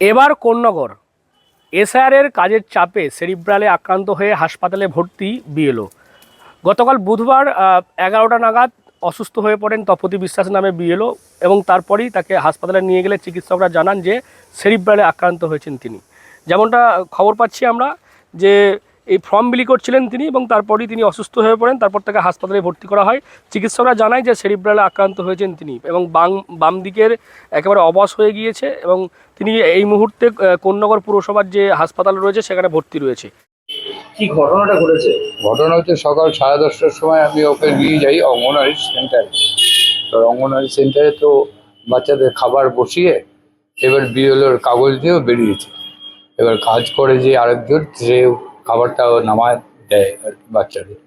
এবার কোন্নগর। এসআরের কাজের চাপে সেরিব্রালে আক্রান্ত হয়ে হাসপাতালে ভর্তি বিএলও। গতকাল বুধবার এগারোটা নাগাদ অসুস্থ হয়ে পড়েন তপতি বিশ্বাস নামে বিএলও এবং তারপরেই তাকে হাসপাতালে নিয়ে গেলে চিকিৎসকরা জানান যে সেরিব্রালে আক্রান্ত হয়েছেন তিনি। যেমনটা খবর পাচ্ছি আমরা যে এই ফর্ম বিলি করছিলেন তিনি এবং তারপরেই তিনি অসুস্থ হয়ে পড়েন। তারপর তাকে হাসপাতালে ভর্তি করা হয়। চিকিৎসকরা জানায় যে সেরিব্রালে আক্রান্ত হয়েছেন তিনি এবং বাম বাম দিকের একেবারে অবশ হয়ে গিয়েছে এবং তিনি এই মুহূর্তে কোন্নগর পুরসভার যে হাসপাতাল রয়েছে সেখানে ভর্তি রয়েছে। কি ঘটনাটা ঘটেছে? ঘটনা হচ্ছে সকাল সাড়ে দশটার সময় আমি ওকে নিয়ে যাই অঙ্গনওয়াড়ি সেন্টারে। তো অঙ্গনওয়াড়ি সেন্টারে তো বাচ্চাদের খাবার বসিয়ে এবার বিএলওর কাগজ দিয়েও বেরিয়েছে। এবার কাজ করে যে আরেকজন সে খাবারটা নামায় দেয় আর কি বাচ্চাদের।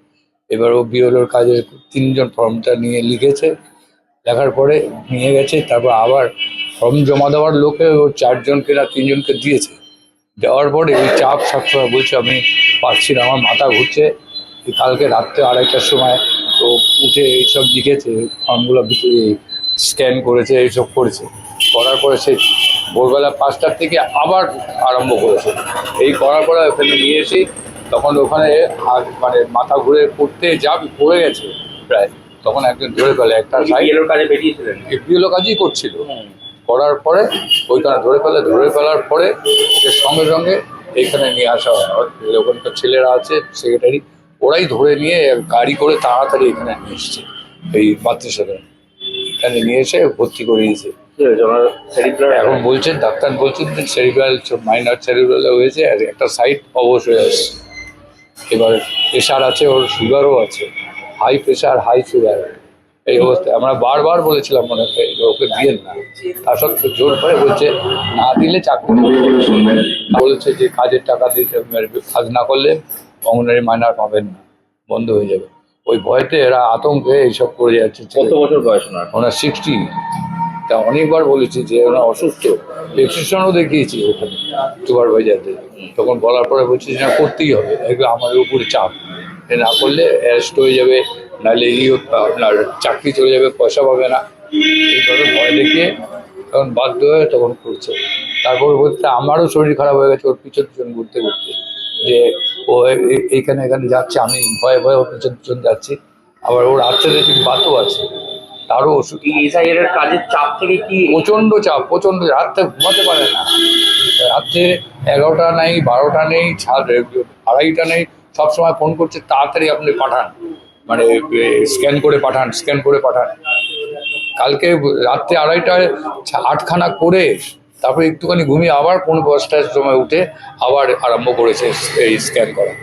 এবার ও বিএলওর কাজে তিনজন ফর্মটা নিয়ে লিখেছে। লেখার পরে নিয়ে গেছে, তারপর আবার ফর্ম জমা দেওয়ার লোকে ও চারজনকে না তিনজনকে দিয়েছে। দেওয়ার পরে ওই চাপ সবসময় বলছে, আমি পারছি না, আমার মাথা ঘুরছে। কালকে রাত্রে আড়াইটার সময় তো উঠে এইসব লিখেছে, ফর্মগুলো স্ক্যান করেছে, এইসব করেছে। করার পরে সে ভোরবেলা পাঁচটার থেকে আবার আরম্ভ করেছে। এই করার পরে ওখানে নিয়ে এসে তখন ওখানে মানে মাথা ঘুরে পড়তে যা পড়ে গেছে প্রায় তখন একজন ধরে ফেলে একটা সাইড বিএলওর কাজে বেরিয়েছিলেন? কাজই করছিল। করার পরে ওইখানে ধরে ফেলে ধরে ফেলার পরে ওকে সঙ্গে সঙ্গে এখানে নিয়ে আসা হয়। ওখানকার ছেলেরা আছে সেক্রেটারি ওরাই ধরে নিয়ে গাড়ি করে তাড়াতাড়ি এখানে নিয়ে এসছে এই মাতৃসদন এখানে নিয়ে এসে ভর্তি করে করিয়েছে। কি হয়েছে ওনার সেরিব্রাল এখন বলছেন ডাক্তার বলছেন যে সেরিব্রাল মাইনার সেরিব্রাল হয়েছে আর একটা সাইড অবশ হয়ে আসছে। এবার প্রেশার আছে ওর সুগারও আছে। হাই প্রেশার হাই সুগার এই অবস্থায় আমরা বারবার বলেছিলাম মনে হয় ওকে দিয়েন না। তার সত্ত্বেও জোর করে বলছে না দিলে চাকরি। বলেছে যে কাজের টাকা দিতে কাজ না করলে অঙ্গনারী মাইনার পাবেন না বন্ধ হয়ে যাবে। ওই ভয়তে এরা আতঙ্কে এইসব করে যাচ্ছে। কত বছর বয়স ওনার? সিক্সটি তা অনেকবার বলেছি যে ওনার অসুস্থ। প্রেসক্রিপশনও দেখিয়েছি ওখানে সুপারভাইজারদের তখন বলার পরে বলছি যে না, করতেই হবে। এগুলো আমাদের উপরে চাপ। এ না করলে অ্যারেস্ট হয়ে যাবে, নাহলে এই আপনার চাকরি চলে যাবে, পয়সা পাবে না। এইভাবে ভয় দেখিয়ে তখন বাধ্য হয়ে তখন করছে। তারপর বলতে আমারও শরীর খারাপ হয়ে গেছে, ওর পিছন পিছন ঘুরতে ঘুরতে। যে ও এইখানে এখানে যাচ্ছে, আমি ভয়ে ভয়ে ওর পিছন পিছন যাচ্ছি। আবার ওর আর্থেলেটিক বাতও আছে। তারও ওষুধ এসআইআর এর কাজের চাপ থেকে কি প্রচণ্ড চাপ প্রচণ্ড রাত্রে ঘুমাতে পারে না। রাত্রে এগারোটা নেই বারোটা নেই আড়াইটা নেই সবসময় ফোন করছে তাড়াতাড়ি আপনি পাঠান। মানে স্ক্যান করে পাঠান স্ক্যান করে পাঠান। কালকে রাত্রে আড়াইটায় আটখানা করে তারপরে একটুখানি ঘুমিয়ে আবার পনেরো দশটার সময় উঠে আবার আরম্ভ করেছে এই স্ক্যান করা।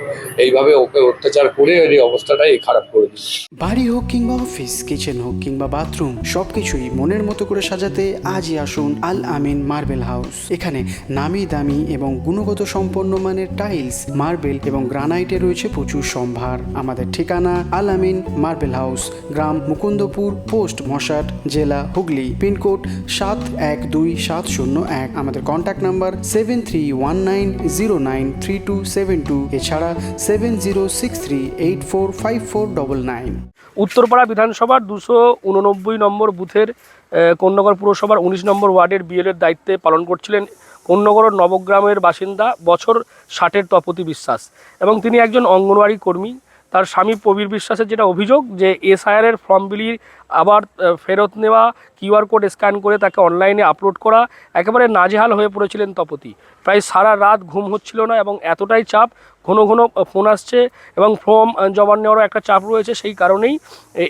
এইভাবে ওকে অত্যাচার করে এই অবস্থাটাই খারাপ করে দিচ্ছে বাড়ি হোক কিংবা অফিস কিচেন হোক কিংবা বাথরুম সবকিছুই মনের মতো করে সাজাতে আজই আসুন আল আমিন মার্বেল হাউস। এখানে নামি দামি এবং গুণগত সম্পন্ন মানের টাইলস মার্বেল এবং গ্রানাইটে রয়েছে প্রচুর সম্ভার। আমাদের ঠিকানা আল আমিন মার্বেল হাউস, গ্রাম মুকুন্দপুর, পোস্ট মশাট, জেলা হুগলি, পিনকোড সাত এক দুই সাত শূন্য এক। আমাদের contact number seven three one nine zero nine three two seven two এছাড়া seven zero six three eight four five four double nine Uttarpara বিধানসভার দুশো উননব্বই নম্বর বুথের আহ, কোন্নগর পুরসভার উনিশ নম্বর ওয়ার্ডের বিএলের দায়িত্বে পালন করছিলেন কোন্নগর নবগ্রামের বাসিন্দা বছর ষাটের তপতি বিশ্বাস এবং তিনি একজন অঙ্গনওয়াড়ি কর্মী। তার স্বামী প্রবীর বিশ্বাসের যেটা অভিযোগ যে এসআইআরের ফর্ম আবার ফেরত নেওয়া কিউআর কোড স্ক্যান করে তাকে অনলাইনে আপলোড করা একেবারে নাজেহাল হয়ে পড়েছিলেন তপতি। প্রায় সারা রাত ঘুম হচ্ছিল না এবং এতটাই চাপ, ঘন ঘন ফোন আসছে এবং ফর্ম জমা নেওয়ারও একটা চাপ রয়েছে, সেই কারণেই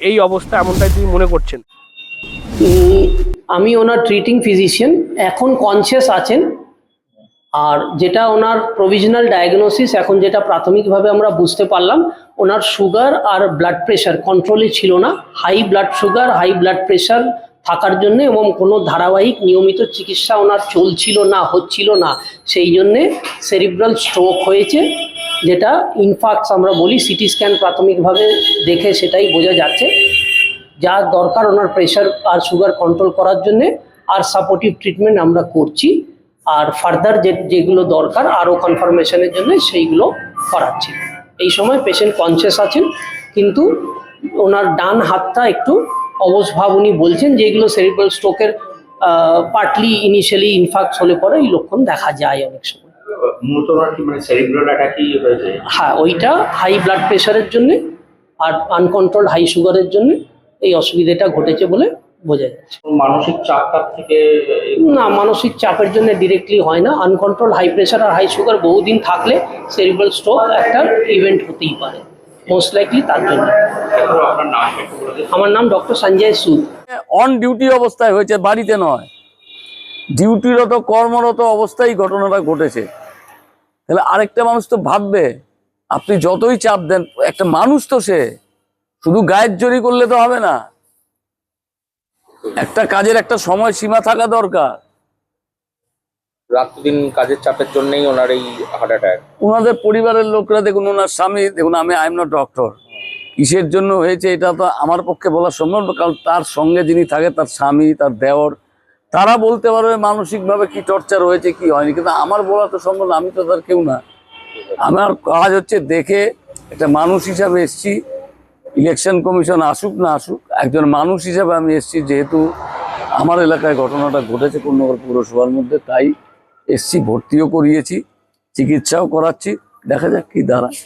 এই অবস্থা এমনটাই তিনি মনে করছেন। আমি ওনার ট্রিটিং ফিজিশিয়ান এখন কনসিয়াস আছেন। আর যেটা ওনার প্রভিশনাল ডায়াগনোসিস এখন যেটা প্রাথমিকভাবে আমরা বুঝতে পারলাম, ওনার সুগার আর ব্লাড প্রেশার কন্ট্রোলে ছিল না। High blood sugar high blood pressure থাকার জন্য এবং কোনো ধারাবাহিক নিয়মিত চিকিৎসা ওনার চলছিল না, হচ্ছিল না, সেই জন্যে সেরিব্রাল স্ট্রোক হয়েছে, যেটা ইনফাক্টস আমরা বলি সিটি স্ক্যান প্রাথমিকভাবে দেখে সেটাই বোঝা যাচ্ছে। যা দরকার ওনার প্রেশার আর সুগার কন্ট্রোল করার জন্যে, আর সাপোর্টিভ ট্রিটমেন্ট আমরা করছি। আর ফার্দার যে যেগুলো দরকার আরও কনফার্মেশনের জন্য সেইগুলো করাচ্ছি। এই সময় পেশেন্ট কনসিয়াস আছেন কিন্তু ওনার ডান হাতটা একটু অবশ ভাব উনি বলছেন যেগুলো সেরিব্রাল স্ট্রোকের পার্টলি ইনিশিয়ালি ইনফাক্ট হলে পরে এই লক্ষণ দেখা যায় অনেক সময়। মানে হ্যাঁ ওইটা হাই ব্লাড প্রেশারের জন্য আর আনকন্ট্রোল হাই সুগারের জন্য এই অসুবিধাটা ঘটেছে বলে বোঝা যাচ্ছে মানসিক চাপ টাপ থেকে না মানসিক চাপের জন্য ডিরেক্টলি হয় না। আনকন্ট্রোল হাই প্রেশার আর হাই সুগার বহুদিন থাকলে সেরিব্রাল স্ট্রোক একটা ইভেন্ট হতেই পারে মোস্ট লাইকলি তার জন্য। আমার নাম ডক্টর সঞ্জয় সুদ। অন ডিউটি অবস্থায় হয়েছে বাড়িতে নয়। ডিউটিরত কর্মরত অবস্থায় ঘটনাটা ঘটেছে। তাহলে আরেকটা মানুষ তো ভাববে আপনি যতই চাপ দেন একটা মানুষ তো সে। শুধু গায়ের জড়ি করলে তো হবে না। একটা কাজের একটা সময় সীমা থাকা দরকার। রাত্রিদিন কাজের চাপের জন্যই ওনার এই হার্ট অ্যাটাক ওনাদের পরিবারের লোকরা দেখুন ওনার স্বামী দেখুন আমি আই এম নট ডক্টর কিসের জন্য হয়েছে এটা তো আমার পক্ষে বলা সম্ভব না কারণ তার সঙ্গে যিনি থাকে তার স্বামী তার দেওর তারা বলতে পারবে মানসিকভাবে কি টর্চার হয়েছে কি হয়নি কিন্তু আমার বলা তো সম্ভব না আমি তো তার কেউ না। আমার কাজ হচ্ছে দেখে একটা মানুষ হিসাবে এসছি ইলেকশন কমিশন আসুক না আসুক, একজন মানুষ হিসাবে আমি এসছি যেহেতু আমার এলাকায় ঘটনাটা ঘটেছে কোন্নগর পৌরসভার মধ্যে, তাই এসছি, ভর্তিও করিয়েছি, চিকিৎসাও করাচ্ছি। দেখা যাক কি দাঁড়ায়।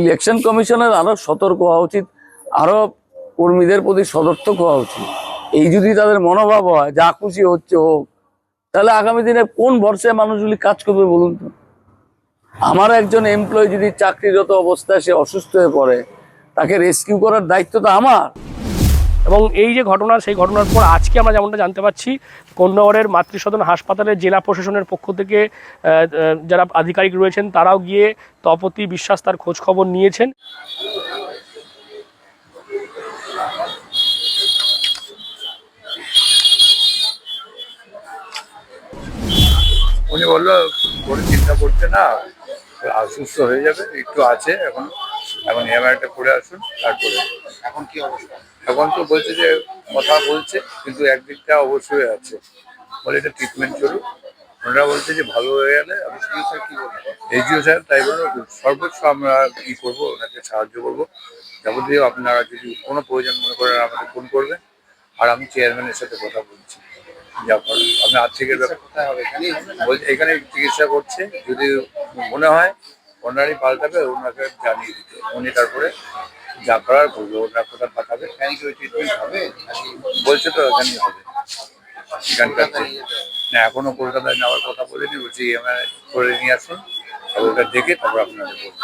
ইলেকশন কমিশনের আরও সতর্ক হওয়া উচিত আরও কর্মীদের প্রতি সদর্থক হওয়া উচিত। এই যদি তাদের মনোভাব হয়, যা খুশি হচ্ছে হোক, তাহলে আগামী দিনে কোন ভরসায় মানুষগুলি কাজ করবে বলুন তো? আমার একজন এমপ্লয়ি যদি চাকরিরত অবস্থায় সে অসুস্থ হয়ে পড়ে তাকে রেস্কিউ করার দায়িত্ব তো আমার। এবং এই যে ঘটনা সেই ঘটনার পর আজকে আমরা যেমনটা জানতে পারছি কন্যাগড়ের মাতৃসদন হাসপাতালের জেলা প্রশাসনের পক্ষ থেকে যারা আধিকারিক রয়েছেন তারাও গিয়ে তপতি বিশ্বাস তার খোঁজ খবর নিয়েছেন। উনি বলল চিন্তা করছে না অসুস্থ হয়ে যাবে একটু আছে এখন। এখন এমআইটা করে আসুন তারপরে। এখন কি অবস্থা? এখন তো বলছে যে কথা বলছে কিন্তু একদিকটা অবশ্যই আছে। বলে এটা ট্রিটমেন্ট চলুক ওনারা বলছে যে ভালো হয়ে গেলে আমি স্যার কি বলব? এসডিও স্যার তাই বলল সর্বোচ্চ আমরা কি করব ওনাকে সাহায্য করব। যাবতীয় আপনারা যদি কোনো প্রয়োজন মনে করেন আমাকে ফোন করবেন। আর আমি চেয়ারম্যানের সাথে কথা বলছি। যা আমি আর্থিকের ব্যাপার কোথায় বলছে এখানে চিকিৎসা করছে যদি মনে হয় ওনারই পাল্টাবে ওনাকে জানিয়ে দিতে। উনি তারপরে যা করার করবে ওনার কোথায় পাঠাবে। থ্যাংক ইউ ট্রিটমেন্ট হবে? বলছে তো এখানেই হবে। না এখনও কলকাতায় নেওয়ার কথা বলিনি। বলছি এমআই করে নিয়ে আসুন। ওটা দেখে তারপর আপনাদের বলব।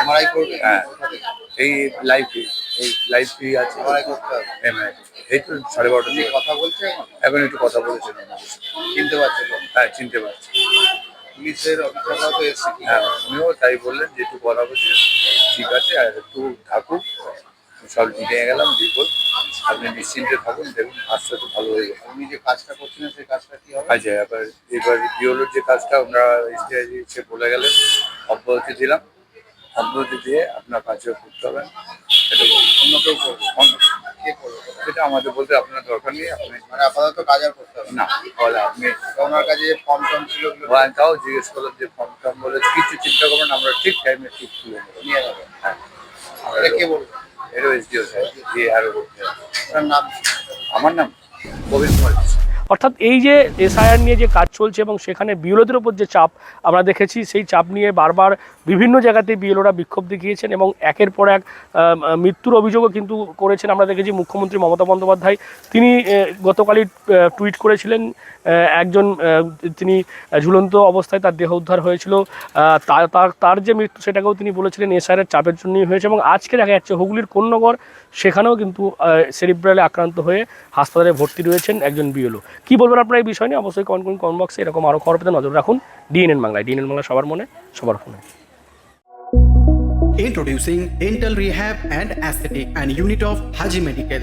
এমআরআই করবে। হ্যাঁ এই লাইফ এই লাইফ ফি আছে। এমআই এই তো সাড়ে বারোটা কথা বলছে এখন একটু কথা বলেছে। চিনতে পারছে। হ্যাঁ চিনতে পারছে। পুলিশের অফিসাররা তো এসে হ্যাঁ উনিও তাই বললেন যে একটু বলছে ঠিক আছে আর একটু থাকুক সব নিয়ে গেলাম বিপদ আপনি নিশ্চিন্তে থাকুন দেখুন কাজটা তো ভালো হয়ে যাবে আপনি যে কাজটা করছিলেন সেই কাজটা কি হবে? আচ্ছা এবার এবার বিওলোর যে কাজটা ওনারা এসে বলে গেলেন অব্যাহতি দিলাম অব্যাহতি দিয়ে আপনার কাজও করতে হবে এটা অন্য কেউ করবে অন্য কে করবে। সেটা আমাদের বলতে আপনার দরকার নেই আপনি মানে আপাতত কাজ আর করতে হবে না। বলে আপনি ওনার কাছে যে ফর্ম টর্ম ছিল হ্যাঁ তাও জিজ্ঞেস করলাম যে ফর্ম টর্ম বলে কিছু চিন্তা করবেন আমরা ঠিক টাইমে ঠিক তুলে নিয়ে যাব। হ্যাঁ। এটা কে বলবে এটা এসডিও স্যার দিয়ে আরও নাম আমার নাম গোবিন্দ বিশ্বাস। অর্থাৎ এই যে এসআইআর নিয়ে যে কাজ চলছে এবং সেখানে বিএলওদের ওপর যে চাপ, আমরা দেখেছি সেই চাপ নিয়ে বারবার বিভিন্ন জায়গাতে বিএলওরা বিক্ষোভ দেখিয়েছেন এবং একের পর এক মৃত্যুর অভিযোগও কিন্তু করেছেন। আমরা দেখেছি মুখ্যমন্ত্রী মমতা বন্দ্যোপাধ্যায়, তিনি গতকালই টুইট করেছিলেন একজন তিনি ঝুলন্ত অবস্থায় তার দেহ উদ্ধার হয়েছিল। তার, তার- যে মৃত্যু সেটাকেও তিনি বলেছিলেন এসআইআর চাপের জন্যই হয়েছে এবং আজকে দেখা যাচ্ছে হুগলির কোন্নগর সেখানেও কিন্তু সেরিব্রালে আক্রান্ত হয়ে হাসপাতালে ভর্তি রয়েছেন একজন বিএলও। কি বলবেন আপনার এই বিষয় নিয়ে? অবশ্যই কোন কমেন্ট বক্সে এরকম আরও খবর পেতে নজর রাখুন ডিএনএন বাংলায়। ডিএনএন বাংলা সবার মনে, সবার ফোনে। Introducing Dental Rehab and Aesthetic and Unit of Haji Medical.